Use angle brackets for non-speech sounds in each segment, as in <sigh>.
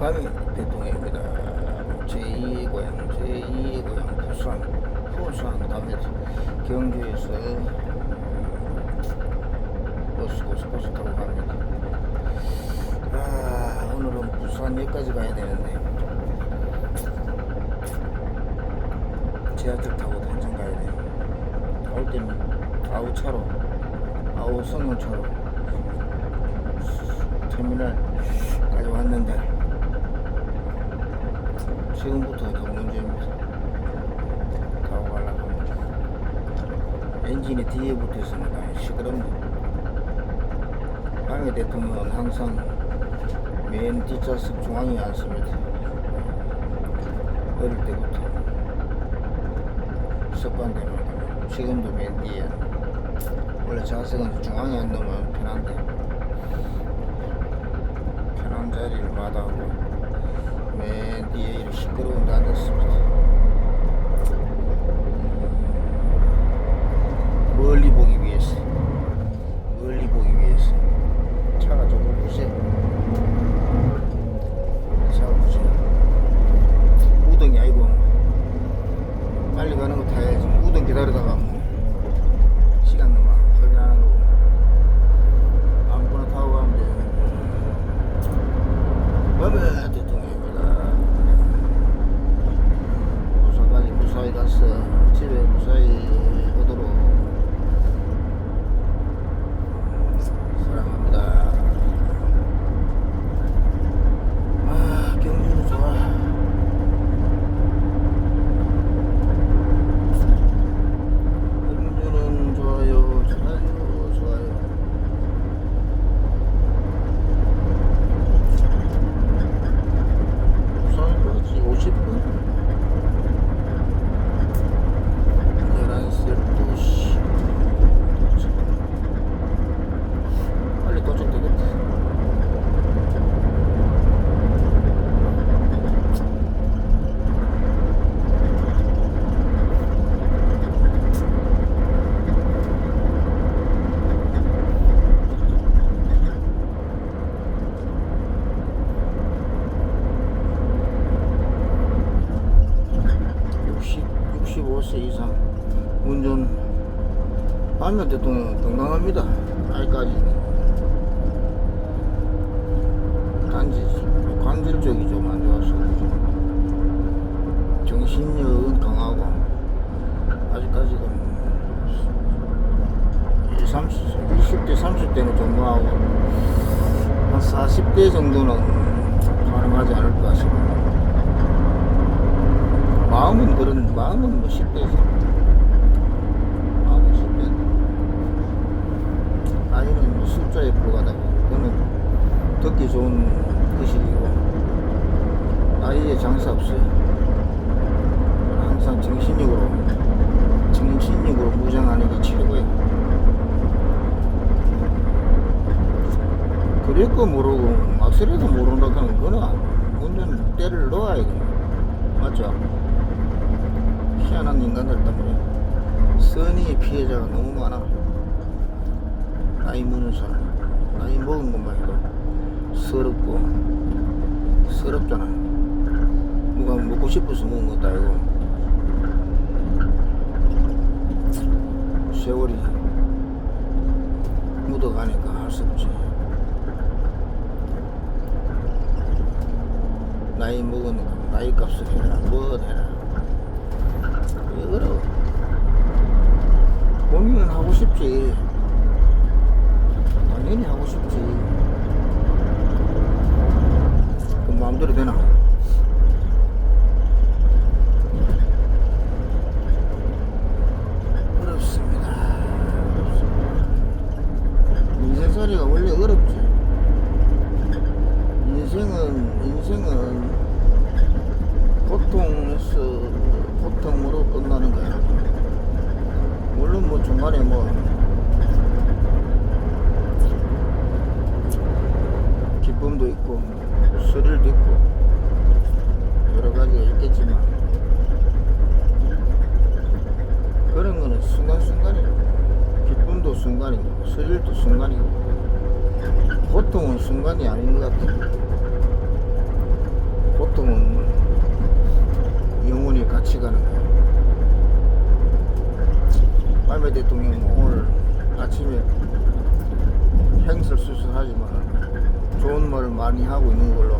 밤이 대통령입니다. 제2의 고향, 제2의 고향 부산, 부산 다음에 경주에서 버스, 고속버스 타고 갑니다. 아, 오늘은 부산역까지 가야 되는데 지하철 타고 한참 가야 돼. 올 때는 아우 차로, 아우 성형차로 터미널까지 왔는데 지금부터 더 문제입니다. 타고 가려고 합니다. 엔진이 뒤에 붙어 있습니다. 시끄럽네. 방해 대통령은 항상 맨 뒷좌석 중앙에 앉습니다. 어릴 때부터 습관대로 지금도 맨 뒤에 원래 좌석은 중앙에 앉으면 편한데 편한 자리를 마다하고 맨 뒤에 이렇게 시끄러운 데 앉았습니다. 멀리 보기 위해서 멀리 보기 위해서 차가 조금 부세 차가 부세 우등이 아니고 빨리 가는 거 타야지 우등 기다리다가 뭐 시간 너무 허비하는 거고 아무거나 타고 가면 돼 법의 대통령입니다 부산까지 무사히 갔어 집에 무사히 오도록 사랑합니다 아 경주는 좋아 경주는 좋아요 좋아요 좋아요 부산 거지 50분 11시 12시 빨리 도착되겠다 육십 65세 이상 운전 반면 대통령 건강합니다. 아직까지 단지 관절 쪽이 좀 안 좋아서 정신력은 강하고 아직까지는 30, 20대 30대는 전무하고 한 40대 정도는 가능하지 않을까 싶습니다. 마음은 그런 마음은 뭐 10대지. 마음은 10대 나이는 뭐 숫자에 불과하다고 듣기 좋은 의식이고 나이에 장사 없어요. 항상 정신력으로 정신력으로 무장하는 게 최고예요. 거 모르고 막스레도 모른다 하면 그거는 운전 때를 넣어야 돼 맞죠? 희한한 인간들 때문에. 선의의 피해자가 너무 많아. 나이 먹는 사람 나이 먹은 것만 해도 서럽고 서럽잖아. 누가 먹고 싶어서 먹은 것도 아니고. 세월이 묻어가니까 할 수 없지. 나이 먹으니까 나이 값을 해라 뭐 해라. 왜 그래 본인은 하고 싶지 당연히 하고 싶지 그 마음대로 되나 어렵습니다 인생살이가 원래 어렵지 인생은 인생은 고통에서 고통으로 끝나는 거야. 물론 뭐 중간에 뭐 기쁨도 있고 스릴도 있고 여러 가지가 있겠지만 그런 거는 순간순간이고 기쁨도 순간이고 스릴도 순간이고 고통은 순간이 아닌 것 같아. 보통은 영원히 같이 가는 거야. 빨메 대통령은 오늘 아침에 행설수설하지만 좋은 말을 많이 하고 있는 걸로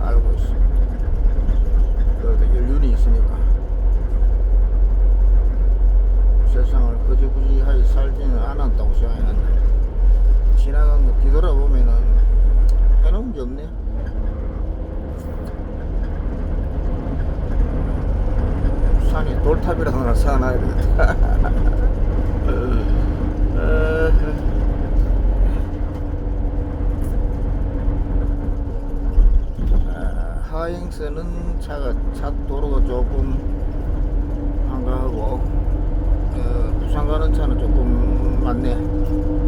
알고 있습니다. 그래도 연륜이 있으니까 세상을 거지구지하게 살지는 않았다고 생각하는데 지나간 거 뒤돌아보면은 해놓은 게 없네. 산이 돌 탑이라도 하나 사놔야 되겠다. <laughs> 아, 하행선은 차가 차 도로가 조금 한가하고 어, 부산 가는 차는 조금 많네.